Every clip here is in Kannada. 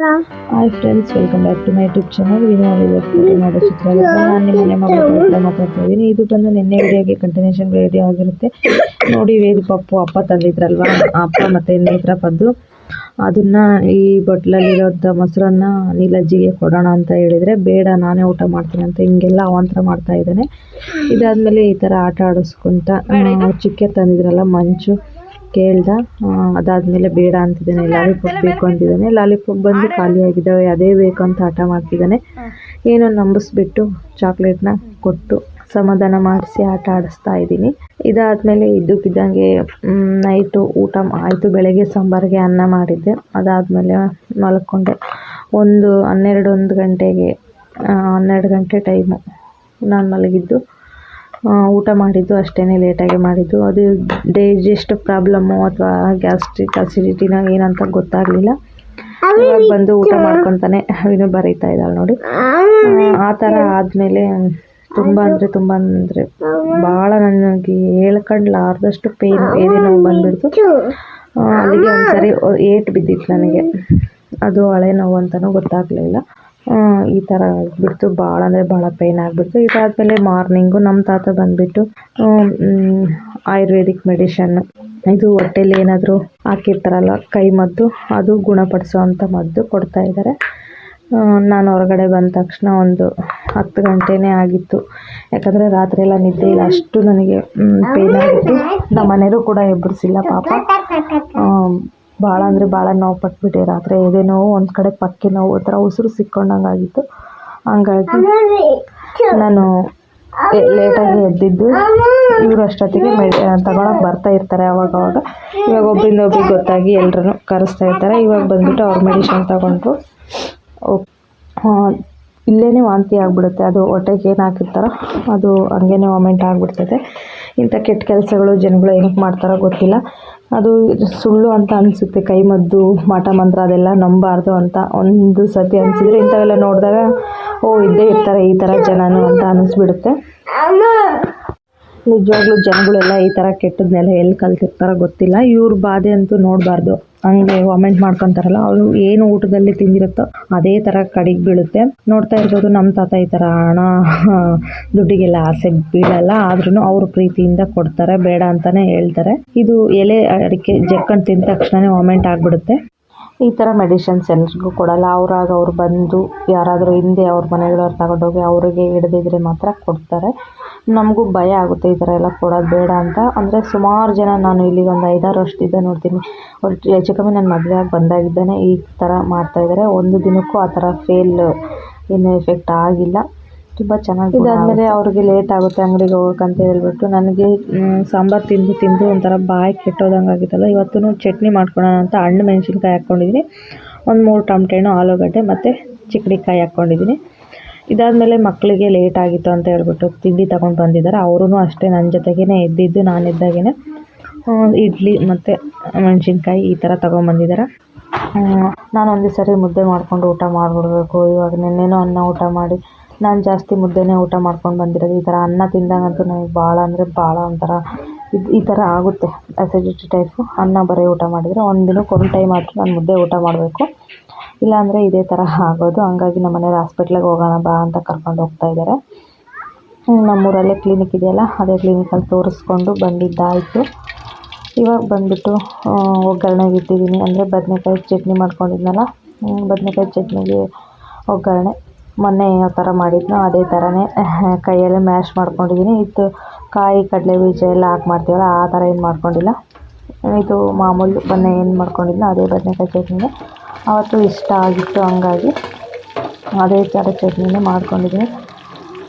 Hi friends welcome back to my YouTube channel Vino ಇವತ್ತು ಮಾಡೋ ಚಿತ್ರ ನಾನು ನಿಮ್ಮ ಮನೆ ಮಾತಾಡ್ತಾ ಇದ್ದೀನಿ. ಇದು ಬಂದು ನಿನ್ನೆ ವಿಡಿಯೋಗೆ ಕಂಟಿನ್ಯೂಷನ್ ವಿಡಿಯೋ ಆಗಿರುತ್ತೆ ನೋಡಿ ವೇದು ಪಪ್ಪು, ಅಪ್ಪ ತಂದಿದ್ರಲ್ವಾ? ಅಪ್ಪ ಮತ್ತು ನೇತ್ರ ಪದ್ದು. ಅದನ್ನ ಈ ಬಟ್ಲಲ್ಲಿರೋದ ಮೊಸರನ್ನ ನೀಲಜ್ಜಿಗೆ ಕೊಡೋಣ ಅಂತ ಹೇಳಿದರೆ, ಬೇಡ, ನಾನೇ ಊಟ ಮಾಡ್ತೀನಿ ಅಂತ ಹಿಂಗೆಲ್ಲ ಅವಾಂತರ ಮಾಡ್ತಾ ಇದ್ದಾನೆ. ಇದಾದಮೇಲೆ ಈ ಥರ ಆಟ ಆಡಿಸ್ಕೊಂತ ಚಿಕ್ಕೆ ತಂದಿದ್ರಲ್ಲ, ಮಂಚು. ಕೇಳ್ದ ಅದಾದ್ಮೇಲೆ ಬೇಡ ಅಂತಿದ್ದಾನೆ ಲಾಲಿಪಾಪ್ ಬೇಕು ಅಂತಿದ್ದಾನೆ. ಲಾಲಿಪಾಪ್ ಬಂದು ಖಾಲಿ ಆಗಿದ್ದಾವೆ ಅದೇ ಬೇಕು ಅಂತ ಹಠ ಮಾಡ್ತಿದ್ದಾನೆ. ಏನೋ ನಂಬಿಸ್ಬಿಟ್ಟು ಚಾಕ್ಲೇಟ್ನ ಕೊಟ್ಟು ಸಮಾಧಾನ ಮಾಡಿಸಿ ಆಟ ಆಡಿಸ್ತಾ ಇದ್ದೀನಿ. ಇದಾದ್ಮೇಲೆ ಇದ್ದಕ್ಕಿದ್ದಂಗೆ ನೈಟು ಊಟ ಆಯಿತು ಬೆಳಗ್ಗೆ ಸಾಂಬಾರಿಗೆ ಅನ್ನ ಮಾಡಿದ್ದೆ. ಅದಾದಮೇಲೆ ಮಲ್ಕೊಂಡೆ. ಒಂದು ಹನ್ನೆರಡು ಒಂದು ಗಂಟೆಗೆ ಹನ್ನೆರಡು ಗಂಟೆ ಟೈಮು ನಾನು ಮಲಗಿದ್ದು ಊಟ ಮಾಡಿದ್ದು ಅಷ್ಟೇ ಲೇಟಾಗಿ ಮಾಡಿದ್ದು. ಅದು ಡೈಜೆಸ್ಟ್ ಪ್ರಾಬ್ಲಮ್ಮು ಅಥವಾ ಗ್ಯಾಸ್ಟ್ರಿಕ್ ಅಸಿಡಿಟಿನ ಏನಂತ ಗೊತ್ತಾಗಲಿಲ್ಲ. ಬಂದು ಊಟ ಮಾಡ್ಕೊತಾನೆ ವಿನು ಬರೀತಾ ಇದ್ದಾಳೆ ನೋಡಿ. ಆ, ಥರ ಆದಮೇಲೆ ತುಂಬ ಅಂದರೆ ತುಂಬ ಅಂದರೆ ಭಾಳ ನನಗೆ ಹೇಳ್ಕೊಂಡ್ಲಾರ್ದಷ್ಟು ಪೇನ್ ನೋವು ಬಂದ್ಬಿಡ್ತು. ಅಲ್ಲಿಗೆ ಒಂದ್ಸರಿ ಏಟ್ ಬಿದ್ದಿತ್ತು ನನಗೆ. ಅದು ಹಳೆ ನೋವು ಅಂತಲೂ ಗೊತ್ತಾಗಲಿಲ್ಲ. ಈ ಥರ ಆಗಿಬಿಡ್ತು. ಭಾಳ ಅಂದರೆ ಭಾಳ ಪೇಯ್ನ್ ಆಗಿಬಿಡ್ತು. ಇದಾದಮೇಲೆ ಮಾರ್ನಿಂಗು ನಮ್ಮ ತಾತ ಬಂದುಬಿಟ್ಟು ಆಯುರ್ವೇದಿಕ್ ಮೆಡಿಷನ್ ಇದು ಹೊಟ್ಟೆಲಿ ಏನಾದರೂ ಹಾಕಿರ್ತಾರಲ್ಲ, ಕೈ ಮದ್ದು, ಅದು ಗುಣಪಡಿಸೋ ಅಂಥ ಮದ್ದು ಕೊಡ್ತಾ ಇದ್ದಾರೆ ನಾನು ಹೊರಗಡೆ ಬಂದ ತಕ್ಷಣ ಒಂದು ಹತ್ತು ಗಂಟೆನೇ ಆಗಿತ್ತು. ಯಾಕಂದರೆ ರಾತ್ರಿ ಎಲ್ಲ ನಿದ್ದೆ ಇಲ್ಲ. ಅಷ್ಟು ನನಗೆ ಪೇಯ್ನ್ ಆಗಿತ್ತು ನಮ್ಮ ಮನೆಯವರು ಕೂಡ ಎಬ್ಬರಿಸಿಲ್ಲ ಪಾಪ. ಭಾಳ ಅಂದರೆ ಭಾಳ ನೋವು ಪಟ್ಬಿಟ್ಟೆ ರಾತ್ರಿ. ಎದೆ ನೋವು, ಒಂದು ಕಡೆ ಪಕ್ಕಿ ನೋವು, ಒಂಥರ ಉಸಿರು ಸಿಕ್ಕೊಂಡಂಗೆ ಆಗಿತ್ತು. ಹಂಗಾಗಿ ನಾನು ಲೇಟಾಗಿ ಎದ್ದಿದ್ದು ಇವರು ಅಷ್ಟೊತ್ತಿಗೆ ಮೆಡಿ ತಗೊಳಕ್ಕೆ ಬರ್ತಾ ಇರ್ತಾರೆ ಅವಾಗ ಅವಾಗ ಇವಾಗ ಒಬ್ಬರಿಂದ ಒಬ್ರಿಗೆ ಗೊತ್ತಾಗಿ ಎಲ್ಲರೂ ಕರೆಸ್ತಾ ಇರ್ತಾರೆ. ಇವಾಗ ಬಂದ್ಬಿಟ್ಟು ಅವ್ರ ಮೆಡಿಷನ್ ತಗೊಂಡ್ರು. ಇಲ್ಲೇ ವಾಂತಿ ಆಗಿಬಿಡುತ್ತೆ. ಅದು ಹೊಟ್ಟೆಗೆ ಏನು ಹಾಕಿರ್ತಾರೋ ಅದು ಹಂಗೇನೆ ವಾಮೆಂಟ್ ಆಗಿಬಿಡ್ತದೆ. ಇಂಥ ಕೆಟ್ಟ ಕೆಲಸಗಳು ಜನಗಳು ಏನಕ್ಕೆ ಮಾಡ್ತಾರೋ ಗೊತ್ತಿಲ್ಲ. ಅದು ಸುಳ್ಳು ಅಂತ ಅನಿಸುತ್ತೆ ಕೈಮದ್ದು ಮಾಟ ಮಂತ್ರ ಅದೆಲ್ಲ ನಂಬಾರ್ದು ಅಂತ. ಒಂದು ಸತಿ ಅನಿಸಿದ್ರೆ ಇಂಥವೆಲ್ಲ ನೋಡಿದಾಗ, ಓ, ಇದ್ದೇ ಇರ್ತಾರೆ ಈ ಥರ ಜನನು ಅಂತ ಅನ್ನಿಸ್ಬಿಡುತ್ತೆ ನಿಜವಾಗ್ಲೂ ಜನಗಳೆಲ್ಲ ಈ ಥರ ಕೆಟ್ಟದನ್ನೆಲ್ಲ ಎಲ್ಲಿ ಕಲ್ತಿರ್ತಾರೋ ಗೊತ್ತಿಲ್ಲ. ಇವ್ರ ಬಾಧೆ ಅಂತೂ ನೋಡಬಾರ್ದು. ಹಂಗೆ ವಾಮೆಂಟ್ ಮಾಡ್ಕೊತಾರಲ್ಲ, ಅವರು ಏನು ಊಟದಲ್ಲಿ ತಿಂದಿರುತ್ತೋ ಅದೇ ಥರ ಕಡಿಗೆ ಬೀಳುತ್ತೆ. ನೋಡ್ತಾ ಇರ್ಬೋದು ನಮ್ಮ ತಾತ ಈ ಥರ ಹಣ, ದುಡ್ಡಿಗೆಲ್ಲ ಆಸೆ ಬೀಳಲ್ಲ ಆದ್ರೂ ಅವರು ಪ್ರೀತಿಯಿಂದ ಕೊಡ್ತಾರೆ, ಬೇಡ ಅಂತಾನೆ ಹೇಳ್ತಾರೆ. ಇದು ಎಲೆ ಅಡಿಕೆ ಜಕ್ಕಂಡು ತಿಂದ ತಕ್ಷಣನೇ ವಾಮೆಂಟ್ ಆಗಿಬಿಡುತ್ತೆ. ಈ ಥರ ಮೆಡಿಷನ್ಸ್ ಎಲ್ರಿಗೂ ಕೊಡಲ್ಲ. ಅವ್ರಾಗ ಅವ್ರು ಬಂದು ಯಾರಾದರೂ ಹಿಂದೆ ಅವ್ರ ಮನೆಗಳವ್ರು ತಗೊಂಡೋಗಿ ಅವರಿಗೆ ಹಿಡ್ದಿದ್ರೆ ಮಾತ್ರ ಕೊಡ್ತಾರೆ. ನಮಗೂ ಭಯ ಆಗುತ್ತೆ ಈ ಥರ ಎಲ್ಲ ಕೊಡೋದು ಬೇಡ ಅಂತ. ಅಂದರೆ ಸುಮಾರು ಜನ ನಾನು ಇಲ್ಲಿ ಒಂದು ಐದಾರು ವರ್ಷದಿಂದ ನೋಡ್ತೀನಿ. ಒಟ್ಟು ಹೆಚ್ಚು ಕಮ್ಮಿ ನನ್ನ ಮದುವೆ ಆಗಿ ಬಂದಾಗಿದ್ದಾನೆ. ಈ ಥರ ಮಾಡ್ತಾಯಿದ್ದಾರೆ ಒಂದು ದಿನಕ್ಕೂ ಆ ಥರ ಫೇಲ್ ಏನು ಎಫೆಕ್ಟ್ ಆಗಿಲ್ಲ. ತುಂಬ ಚೆನ್ನಾಗಿ ಇದಾದಮೇಲೆ ಅವ್ರಿಗೆ ಲೇಟ್ ಆಗುತ್ತೆ ಅಂಗಡಿಗೆ ಹೋಗೋಕ್ಕಂತ ಹೇಳ್ಬಿಟ್ಟು ನನಗೆ ಸಾಂಬಾರು ತಿಂದು ತಿಂದು ಒಂಥರ ಬಾಯಿ ಕೆಟ್ಟೋದಂಗೆ ಆಗಿತ್ತಲ್ಲ. ಇವತ್ತು ಚಟ್ನಿ ಮಾಡ್ಕೊಳ್ಳೋಣ ಅಂತ ಹಣ್ಣು ಮೆಣಸಿನ್ಕಾಯಿ ಹಾಕ್ಕೊಂಡಿದ್ದೀನಿ. ಒಂದು ಮೂರು ಟಮಟೆ ಹಣ್ಣು ಆಲೂಗಡ್ಡೆ ಮತ್ತು ಚಿಕ್ಕಡಿಕಾಯಿ ಹಾಕ್ಕೊಂಡಿದ್ದೀನಿ. ಇದಾದಮೇಲೆ ಮಕ್ಕಳಿಗೆ ಲೇಟ್ ಆಗಿತ್ತು ಅಂತ ಹೇಳ್ಬಿಟ್ಟು ತಿಂಡಿ ತಗೊಂಡು ಬಂದಿದ್ದಾರೆ. ಅವರೂ ಅಷ್ಟೇ ನನ್ನ ಜೊತೆಗೇ ಎದ್ದಿದ್ದು, ನಾನು ಎದ್ದಾಗೇ ಇಡ್ಲಿ ಮತ್ತು ಮೆಣಸಿನ್ಕಾಯಿ ಈ ಥರ ತೊಗೊಂಬಂದಿದ್ದಾರೆ ನಾನು ಒಂದೇ ಸರಿ ಮುದ್ದೆ ಮಾಡಿಕೊಂಡು ಊಟ ಮಾಡಿಬಿಡ್ಬೇಕು. ಇವಾಗ ನಿನ್ನೆನೂ ಅನ್ನ ಊಟ ಮಾಡಿ, ನಾನು ಜಾಸ್ತಿ ಮುದ್ದೆನೇ ಊಟ ಮಾಡ್ಕೊಂಡು ಬಂದಿರೋದು. ಈ ಥರ ಅನ್ನ ತಿಂದಾಗಂತೂ ನನಗೆ ಭಾಳ ಅಂದರೆ ಭಾಳ ಒಂಥರ ಇದು ಈ ಥರ ಆಗುತ್ತೆ. ಅಸಿಡಿಟಿ ಟೈಪು ಅನ್ನ ಬರೀ ಊಟ ಮಾಡಿದರೆ ಒಂದು ದಿನಕ್ಕೆ ಒಂದು ಟೈಮ್ ಆದರೂ ನಾನು ಮುದ್ದೆ ಊಟ ಮಾಡಬೇಕು. ಇಲ್ಲಾಂದರೆ ಇದೇ ಥರ ಆಗೋದು. ಹಂಗಾಗಿ ನಮ್ಮ ಮನೇಲಿ ಹಾಸ್ಪಿಟ್ಲಿಗೆ ಹೋಗೋಣ ಬಾ ಅಂತ ಕರ್ಕೊಂಡು ಹೋಗ್ತಾ ಇದ್ದಾರೆ ನಮ್ಮೂರಲ್ಲೇ ಕ್ಲಿನಿಕ್ ಇದೆಯಲ್ಲ, ಅದೇ ಕ್ಲಿನಿಕಲ್ಲಿ ತೋರಿಸ್ಕೊಂಡು ಬಂದಿದ್ದಾಯಿತು. ಇವಾಗ ಬಂದುಬಿಟ್ಟು ಒಗ್ಗರಣೆಗೆ ಇಟ್ಟಿದ್ದೀನಿ. ಅಂದರೆ ಬದನೆಕಾಯಿ ಚಟ್ನಿ ಮಾಡ್ಕೊಂಡಿದ್ನಲ್ಲ ಬದನೆಕಾಯಿ ಚಟ್ನಿಗೆ ಒಗ್ಗರಣೆ. ಮೊನ್ನೆ ಯಾವ ಥರ ಮಾಡಿದ್ನೋ ಅದೇ ಥರನೇ ಕೈಯಲ್ಲೇ ಮ್ಯಾಶ್ ಮಾಡ್ಕೊಂಡಿದ್ದೀನಿ. ಇದು ಕಾಯಿ ಕಡಲೆ ಬೀಜ ಎಲ್ಲ ಹಾಕಿ ಮಾಡ್ತೀವಲ್ಲ, ಆ ಥರ ಏನು ಮಾಡ್ಕೊಂಡಿಲ್ಲ. ಇದು ಮಾಮೂಲು ಮೊನ್ನೆ ಏನು ಮಾಡ್ಕೊಂಡಿದ್ನೋ ಅದೇ ಬದನೆಕಾಯಿ ಚಟ್ನಿನೇ ಅವತ್ತು ಇಷ್ಟ ಆಗಿತ್ತು ಹಂಗಾಗಿ ಅದೇ ಥರ ಚಟ್ನಿನೇ ಮಾಡ್ಕೊಂಡಿದ್ದೀನಿ.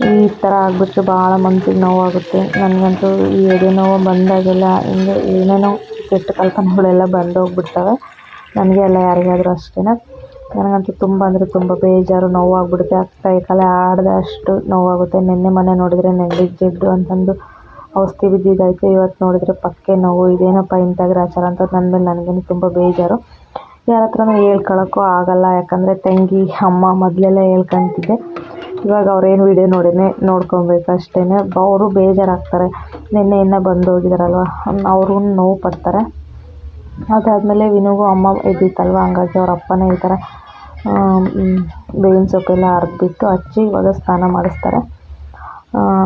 ಈ ಥರ ಆಗಿಬಿಟ್ರೆ ಭಾಳ ಮನ್ಸಿಗೆ ನೋವಾಗುತ್ತೆ. ನನಗಂತೂ ಈ ಎದೆ ನೋವು ಬಂದಾಗೆಲ್ಲ ಹಿಂಗೆ ಏನೇನೋ ಕೆಟ್ಟ ಕಲ್ಪನೆಗಳೆಲ್ಲ ಬಂದೋಗ್ಬಿಡ್ತವೆ ನನಗೆ ಅಲ್ಲ ಯಾರಿಗಾದರೂ ಅಷ್ಟೇ ನನಗಂತೂ ತುಂಬ ಅಂದರೆ ತುಂಬ ಬೇಜಾರು, ನೋವಾಗ್ಬಿಡುತ್ತೆ. ಕೈ ಕಾಲೇ ಆಡದೆ ಅಷ್ಟು ನೋವಾಗುತ್ತೆ. ನಿನ್ನೆ ಮೊನ್ನೆ ನೋಡಿದರೆ ನೆಗಡಿ ಜಿಡ್ಡು ಅಂತಂದು ಔಷಧಿ ಬಿದ್ದಿದ್ದೈತೆ ಇವತ್ತು ನೋಡಿದರೆ ಪಕ್ಕೆ ನೋವು. ಇದೇನಪ್ಪ ಇಂಥ ಅಂತ ನನ್ನ ಮೇಲೆ ನನಗೇನು ತುಂಬ ಬೇಜಾರು. ಯಾರ ಹತ್ರನೂ ಹೇಳ್ಕೊಳಕ್ಕೂ ಆಗಲ್ಲ, ಯಾಕಂದರೆ ತಂಗಿ, ಅಮ್ಮ ಮೊದಲೆಲ್ಲ ಹೇಳ್ಕೊಂತಿದ್ದೆ. ಇವಾಗ ಅವ್ರೇನು ವೀಡಿಯೋ ನೋಡಿನೇ ನೋಡ್ಕೊಬೇಕು ಅಷ್ಟೇ ಅವರು ಬೇಜಾರಾಗ್ತಾರೆ. ನಿನ್ನೆ ಇನ್ನೂ ಬಂದು ಹೋಗಿದಾರಲ್ವ ಅವ್ರೂ ನೋವು ಪಡ್ತಾರೆ. ಅದಾದಮೇಲೆ ವಿನುಗೂ ಅಮ್ಮ ಇದ್ದಿತ್ತಲ್ವ ಹಂಗಾಗಿ ಅವ್ರ ಅಪ್ಪನೇ ಈ ಥರ ಬೇವಿನ ಸೊಪ್ಪೆಲ್ಲ ಅರ್ದ್ಬಿಟ್ಟು ಹಚ್ಚಿ ಇವಾಗ ಸ್ನಾನ ಮಾಡಿಸ್ತಾರೆ.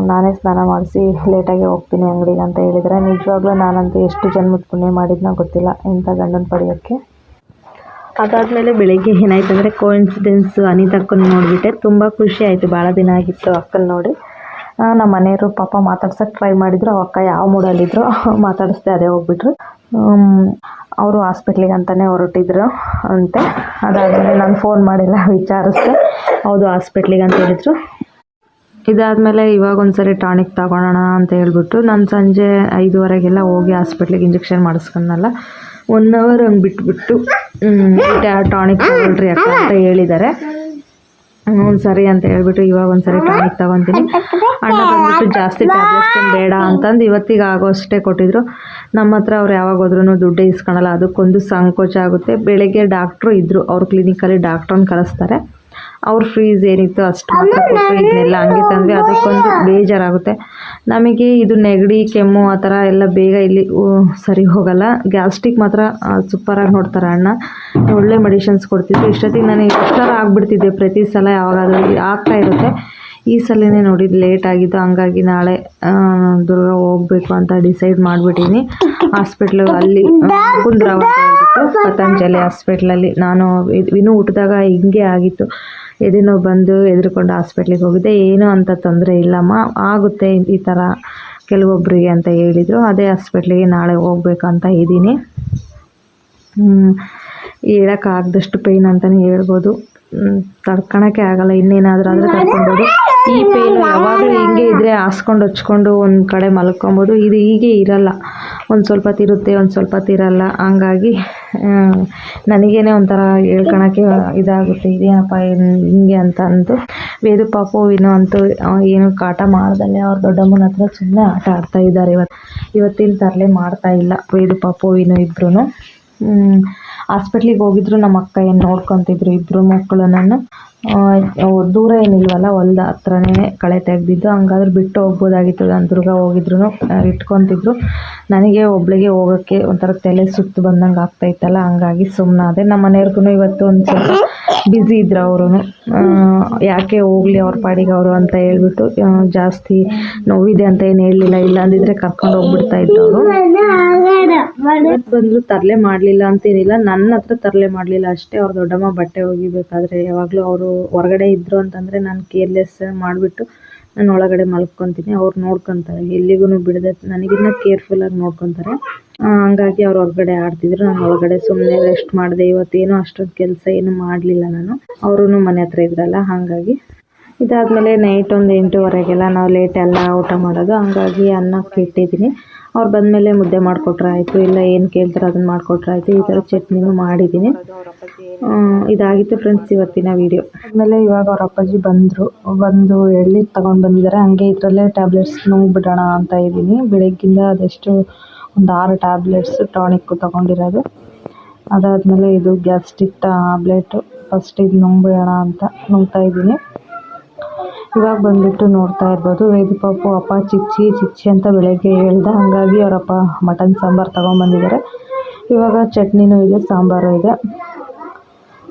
ನಾನೇ ಸ್ನಾನ ಮಾಡಿಸಿ ಲೇಟಾಗಿ ಹೋಗ್ತೀನಿ ಅಂಗಡಿಗೆ ಅಂತ ಹೇಳಿದರೆ. ನಿಜವಾಗ್ಲೂ ನಾನಂತೂ ಎಷ್ಟು ಜನ್ಮದ ಪುಣ್ಯ ಮಾಡಿದ್ನೋ ಗೊತ್ತಿಲ್ಲ, ಇಂಥ ಗಂಡನ ಪಡೆಯೋಕ್ಕೆ. ಅದಾದಮೇಲೆ ಬೆಳಿಗ್ಗೆ ಏನಾಯ್ತು ಅಂದರೆ ಕೋಇನ್ಸಿಡೆನ್ಸ್ ಅನಿತಕ್ಕನ್ನು ನೋಡಿಬಿಟ್ಟೆ. ತುಂಬ ಖುಷಿ ಆಯಿತು. ಭಾಳ ದಿನ ಆಗಿತ್ತು ಅಕ್ಕನ ನೋಡಿ. ನಮ್ಮ ಮನೆಯವರು ಪಾಪ ಮಾತಾಡ್ಸೋಕ್ಕೆ ಟ್ರೈ ಮಾಡಿದ್ರು. ಅಕ್ಕ ಯಾವ ಮೂಡಲ್ಲಿದ್ರು ಮಾತಾಡಿಸ್ದೆ ಅದೇ ಹೋಗ್ಬಿಟ್ರು. ಅವರು ಹಾಸ್ಪಿಟ್ಲಿಗೆ ಅಂತಲೇ ಹೊರಟಿದ್ರು ಅಂತೆ. ಅದಾದಮೇಲೆ ನಾನು ಫೋನ್ ಮಾಡಿಲ್ಲ, ವಿಚಾರಿಸ್ದೆ. ಹೌದು ಹಾಸ್ಪಿಟ್ಲಿಗೆ ಅಂತ ಹೇಳಿದ್ರು. ಇದಾದಮೇಲೆ ಇವಾಗ ಒಂದ್ಸರಿ ಟಾನಿಕ್ ತಗೊಳ್ಳೋಣ ಅಂತ ಹೇಳ್ಬಿಟ್ಟು ನಾನು ಸಂಜೆ ಐದುವರೆಗೆಲ್ಲ ಹೋಗಿ ಹಾಸ್ಪಿಟ್ಲಿಗೆ ಇಂಜೆಕ್ಷನ್ ಮಾಡಿಸ್ಕೊಂಡಲ್ಲ ಒನ್ ಅವರ್ ಹಂಗೆ ಬಿಟ್ಬಿಟ್ಟು ಟಾನಿಕ್ ತಗೊಳ್ರಿ ಅಕ್ಕ ಅಂತ ಹೇಳಿದ್ದಾರೆ ಹ್ಞೂ ಸರಿ ಅಂತ ಹೇಳ್ಬಿಟ್ಟು ಇವಾಗ ಒಂದ್ಸರಿ ಟಾನಿಕ್ ತಗೊತೀನಿ. ಅಣ್ಣ ಬಂದ್ಬಿಟ್ಟು ಜಾಸ್ತಿ ಟ್ಯಾಬ್ಲೆಟ್ಸ್ ಬೇಡ ಅಂತಂದು ಇವತ್ತಿಗೆ ಆಗೋಷ್ಟೇ ಕೊಟ್ಟಿದ್ರು. ನಮ್ಮ ಹತ್ರ ಅವ್ರು ಯಾವಾಗ ಹೋದ್ರೂ ದುಡ್ಡೇ ಇಸ್ಕೊಳಲ್ಲ, ಅದಕ್ಕೊಂದು ಸಂಕೋಚ ಆಗುತ್ತೆ. ಬೆಳಗ್ಗೆ ಡಾಕ್ಟ್ರು ಇದ್ದರು ಅವ್ರ ಕ್ಲಿನಿಕಲ್ಲಿ ಡಾಕ್ಟ್ರನ್ನ ಕಳಿಸ್ತಾರೆ ಅವ್ರ ಫ್ರೀಸ್ ಏನಿತ್ತು ಅಷ್ಟು ಮಾತ್ರ ಇದನ್ನೆಲ್ಲ ಹಂಗೆ ತಂದ್ವಿ. ಅದಕ್ಕೊಂದು ಬೇಜಾರಾಗುತ್ತೆ. ನಮಗೆ ಇದು ನೆಗಡಿ ಕೆಮ್ಮು ಆ ಥರ ಎಲ್ಲ ಬೇಗ ಇಲ್ಲಿ ಸರಿ ಹೋಗಲ್ಲ. ಗ್ಯಾಸ್ಟ್ರಿಕ್ ಮಾತ್ರ ಸೂಪರಾಗಿ ನೋಡ್ತಾರೆ ಅಣ್ಣ. ಒಳ್ಳೆ ಮೆಡಿಷನ್ಸ್ ಕೊಡ್ತಿದ್ರು. ಇಷ್ಟೊತ್ತಿಗೆ ನಾನು ಎಷ್ಟರ ಆಗಿಬಿಡ್ತಿದ್ದೆ ಪ್ರತಿ ಸಲ ಯಾವಾಗಾದರೂ ಆಗ್ತಾ ಇರುತ್ತೆ. ಈ ಸಲನೇ ನೋಡಿದ್ದು ಲೇಟ್ ಆಗಿದ್ದು ಹಂಗಾಗಿ ನಾಳೆ ದುರ್ಗ ಹೋಗ್ಬೇಕು ಅಂತ ಡಿಸೈಡ್ ಮಾಡಿಬಿಟ್ಟಿನಿ ಹಾಸ್ಪಿಟ್ಲು ಅಲ್ಲಿ ಆ, ಹೇಳ್ಬಿಟ್ಟು ಪತಂಜಲಿ ಹಾಸ್ಪಿಟ್ಲಲ್ಲಿ ನಾನು ಇನ್ನು ಹುಟ್ಟಿದಾಗ ಹಿಂಗೆ ಆಗಿತ್ತು. ಎದೇನೋ ಬಂದು ಎದುರುಕೊಂಡು ಹಾಸ್ಪಿಟ್ಲಿಗೆ ಹೋಗಿದ್ದೆ. ಏನೂ ಅಂತ ತೊಂದರೆ ಇಲ್ಲಮ್ಮ, ಆಗುತ್ತೆ ಈ ಥರ ಕೆಲವೊಬ್ಬರಿಗೆ ಅಂತ ಹೇಳಿದರು. ಅದೇ ಹಾಸ್ಪಿಟ್ಲಿಗೆ ನಾಳೆ ಹೋಗ್ಬೇಕಂತ ಇದ್ದೀನಿ. ಹೇಳೋಕ್ಕಾಗದಷ್ಟು ಪೇಯ್ನ್ ಅಂತಲೇ ಹೇಳ್ಬೋದು. ತಡ್ಕೊಳಕ್ಕೆ ಆಗಲ್ಲ. ಇನ್ನೇನಾದರೂ ಆದರೆ ತಡ್ಕೊಬೋದು. ಈ ಪೇನು ಯಾವಾಗಲೂ ಹಿಂಗೆ ಇದ್ದರೆ ಹಾಸ್ಕೊಂಡು ಹಚ್ಕೊಂಡು ಒಂದು ಕಡೆ ಮಲ್ಕೊಬೋದು. ಇದು ಹೀಗೆ ಇರಲ್ಲ. ಒಂದು ಸ್ವಲ್ಪ ತಿರುತ್ತೆ ಒಂದು ಸ್ವಲ್ಪ ತಿರಲ್ಲ. ಹಂಗಾಗಿ ನನಗೇನೆ ಒಂಥರ ಹೇಳ್ಕೊಳಕ್ಕೆ ಇದಾಗುತ್ತೆ. ಇದೇನಪ್ಪ ಏನ್ ಹಿಂಗೆ ಅಂತ ಅಂದು. ವೇದು ಪಾಪು ಅಂತೂ ಏನು ಕಾಟ ಮಾಡ್ದಲ್ಲೇ ಅವ್ರ ದೊಡ್ಡಮ್ಮನ ಹತ್ರ ಸುಮ್ಮನೆ ಆಟ ಆಡ್ತಾ ಇದ್ದಾರೆ ಇವತ್ತು ಇವತ್ತಿನ ತರಲೆ ಮಾಡ್ತಾ ಇಲ್ಲ ವೇದು ಪಾಪು ವಿನು ಇಬ್ರು ಹಾಸ್ಪಿಟ್ಲಿಗೆ ಹೋಗಿದ್ರು ನಮ್ಮ ಅಕ್ಕ ಏನು ನೋಡ್ಕೊತಿದ್ರು ಇಬ್ಬರು ಮಕ್ಕಳು ನಾನು ದೂರ ಏನಿಲ್ವಲ್ಲ, ಹೊಲ್ದ ಹತ್ರನೇ ಕಳೆ ತೆಗೆದಿದ್ದು, ಹಂಗಾದ್ರೆ ಬಿಟ್ಟು ಹೋಗ್ಬೋದಾಗಿತ್ತು. ನಾನು ದುರ್ಗ ಹೋಗಿದ್ರು ಇಟ್ಕೊತಿದ್ರು. ನನಗೆ ಒಬ್ಳಿಗೆ ಹೋಗೋಕ್ಕೆ ಒಂಥರ ತಲೆ ಸುತ್ತು ಬಂದಂಗೆ ಆಗ್ತಾಯಿತ್ತಲ್ಲ ಹಂಗಾಗಿ ಸುಮ್ಮನಾದೆ ನಮ್ಮ ಮನೆಯವ್ರಿಗೂ ಇವತ್ತು ಒಂದು ಸ್ವಲ್ಪ ಬ್ಯುಸಿ ಇದ್ರು ಅವರು ಯಾಕೆ ಹೋಗಲಿ ಅವ್ರ ಪಾಡಿಗೆ ಅವರು ಅಂತ ಹೇಳ್ಬಿಟ್ಟು ಜಾಸ್ತಿ ನೋವಿದೆ ಅಂತ ಏನು ಹೇಳಲಿಲ್ಲ. ಇಲ್ಲ ಅಂದಿದ್ರೆ ಕರ್ಕೊಂಡು ಹೋಗ್ಬಿಡ್ತಾ ಇದ್ರು ಅವರು. ಬಂದ್ರು ತರಲೆ ಮಾಡಲಿಲ್ಲ ಅಂತೇನಿಲ್ಲ. ನನ್ನ ಹತ್ರ ತರಲೆ ಮಾಡಲಿಲ್ಲ ಅಷ್ಟೇ. ಅವ್ರ ದೊಡ್ಡಮ್ಮ ಬಟ್ಟೆ ಒಗಿಬೇಕಾದ್ರೆ ಯಾವಾಗಲೂ ಅವರು ಹೊರಗಡೆ ಇದ್ರು ಅಂತಂದರೆ ನಾನು ಕೇರ್ಲೆಸ್ ಮಾಡಿಬಿಟ್ಟು ನಾನು ಒಳಗಡೆ ಮಲ್ಕೊತೀನಿ, ಅವ್ರು ನೋಡ್ಕೊಂತಾರೆ. ಎಲ್ಲಿಗೂ ಬಿಡದೆ ನನಗಿನ್ನ ಕೇರ್ಫುಲ್ಲಾಗಿ ನೋಡ್ಕೊತಾರೆ. ಹಂಗಾಗಿ ಅವ್ರು ಹೊರಗಡೆ ಆಡ್ತಿದ್ರು, ನಾನು ಒಳಗಡೆ ಸುಮ್ಮನೆ ರೆಸ್ಟ್ ಮಾಡಿದೆ. ಇವತ್ತೇನು ಅಷ್ಟೊಂದು ಕೆಲಸ ಏನು ಮಾಡಲಿಲ್ಲ ನಾನು. ಅವರೂ ಮನೆ ಹತ್ರ ಇದ್ರಲ್ಲ, ಹಾಗಾಗಿ. ಇದಾದಮೇಲೆ ನೈಟ್ ಒಂದು ಎಂಟೂವರೆಗೆಲ್ಲ ನಾವು ಲೇಟ್ ಎಲ್ಲ ಊಟ ಮಾಡೋದು. ಹಂಗಾಗಿ ಅನ್ನಕ್ಕೆ ಇಟ್ಟಿದ್ದೀನಿ ಅವ್ರು ಬಂದಮೇಲೆ ಮುದ್ದೆ ಮಾಡಿಕೊಟ್ರೆ ಆಯಿತು, ಇಲ್ಲ ಏನು ಕೇಳ್ತಾರೆ ಅದನ್ನು ಮಾಡಿಕೊಟ್ರೆ ಆಯಿತು, ಈ ಥರ ಚಟ್ನಿನೂ ಮಾಡಿದ್ದೀನಿ. ಇದಾಗಿತ್ತು ಫ್ರೆಂಡ್ಸ್ ಇವತ್ತಿನ ವಿಡಿಯೋ. ಆಮೇಲೆ ಇವಾಗ ಅವ್ರ ಅಪ್ಪಾಜಿ ಬಂದರು. ಬಂದು ಎಳ್ಳಿ ತಗೊಂಡು ಬಂದಿದ್ದಾರೆ. ಹಂಗೆ ಇದರಲ್ಲೇ ಟ್ಯಾಬ್ಲೆಟ್ಸ್ ನುಂಗ್ಬಿಡೋಣ ಅಂತ ಇದ್ದೀನಿ. ಬೆಳಗ್ಗಿಂದ ಅದೆಷ್ಟು ಒಂದು ಆರು ಟ್ಯಾಬ್ಲೆಟ್ಸ್ ಟಾನಿಕ್ ತೊಗೊಂಡಿರೋದು. ಅದಾದಮೇಲೆ ಇದು ಗ್ಯಾಸ್ಟ್ರಿಕ್ ಟ್ಯಾಬ್ಲೆಟು. ಫಸ್ಟ್ ಇದು ನುಂಗ್ಬಿಡೋಣ ಅಂತ ನುಂಗ್ತಾ ಇದ್ದೀನಿ. ಇವಾಗ ಬಂದ್ಬಿಟ್ಟು ನೋಡ್ತಾ ಇರ್ಬೋದು ವೇದಿ ಪಾಪು ಅಪ್ಪ, ಚಿಚ್ಚಿ ಚಿಚ್ಚಿ ಅಂತ ಬೆಳಗ್ಗೆ ಹೇಳ್ದೆ ಹಾಗಾಗಿ ಅವರಪ್ಪ ಮಟನ್ ಸಾಂಬಾರು ತೊಗೊಂಬಂದಿದ್ದಾರೆ. ಇವಾಗ ಚಟ್ನಿನೂ ಇದೆ, ಸಾಂಬಾರು ಇದೆ.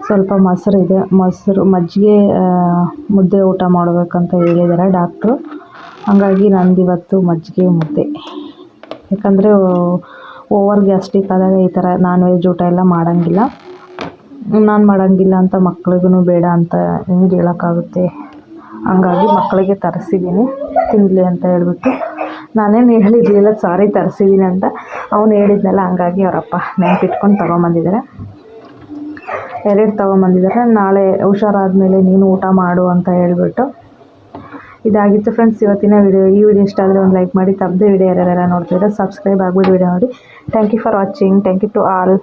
ಸ್ವಲ್ಪ ಮೊಸರು ಇದೆ. ಮೊಸರು, ಮಜ್ಜಿಗೆ ಮುದ್ದೆ ಊಟ ಮಾಡಬೇಕಂತ ಹೇಳಿದ್ದಾರೆ ಡಾಕ್ಟ್ರು. ಹಂಗಾಗಿ ನಂದು ಇವತ್ತು ಮಜ್ಜಿಗೆ ಮುದ್ದೆ. ಯಾಕಂದರೆ ಓವರ್ ಗ್ಯಾಸ್ಟಿಕ್ ಆದಾಗ ಈ ಥರ ನಾನ್ ವೆಜ್ ಊಟ ಎಲ್ಲ ಮಾಡೋಂಗಿಲ್ಲ. ನಾನು ಮಾಡೋಂಗಿಲ್ಲ ಅಂತ ಮಕ್ಳಿಗೂ ಬೇಡ ಅಂತ ಹೆಂಗೆ ಹೇಳೋಕ್ಕಾಗುತ್ತೆ? ಹಂಗಾಗಿ ಮಕ್ಕಳಿಗೆ ತರಿಸಿದ್ದೀನಿ. ತಿನ್ನಲಿ ಅಂತ ಹೇಳ್ಬಿಟ್ಟು. ನಾನೇನು ಹೇಳಿರಲಿಲ್ಲ, ಸಾರಿ ತರಿಸಿದ್ದೀನಿ ಅಂತ. ಅವನು ಹೇಳಿದ್ನಲ್ಲ, ಹಂಗಾಗಿ ಅವರಪ್ಪ ನೆನಪಿಟ್ಕೊಂಡು ತೊಗೊಂಬಂದಿದ್ದಾರೆ ಎರಡು ತೊಗೊಂಬಂದಿದ್ದಾರೆ ನಾಳೆ ಹುಷಾರಾದಮೇಲೆ ನೀನು ಊಟ ಮಾಡು ಅಂತ ಹೇಳ್ಬಿಟ್ಟು. ಇದಾಗಿತ್ತು ಫ್ರೆಂಡ್ಸ್ ಇವತ್ತಿನ ವಿಡಿಯೋ ಈ ವಿಡಿಯೋ ಇಷ್ಟ ಆದರೆ ಒಂದು ಲೈಕ್ ಮಾಡಿ ತಪ್ಪದೆ ವಿಡಿಯೋ ಯಾರ್ಯಾರು ನೋಡ್ತಿದ್ರೆ ಸಬ್ಸ್ಕ್ರೈಬ್ ಆಗ್ಬಿಟ್ಟು ವಿಡಿಯೋ ನೋಡಿ. Thank you for watching thank you to all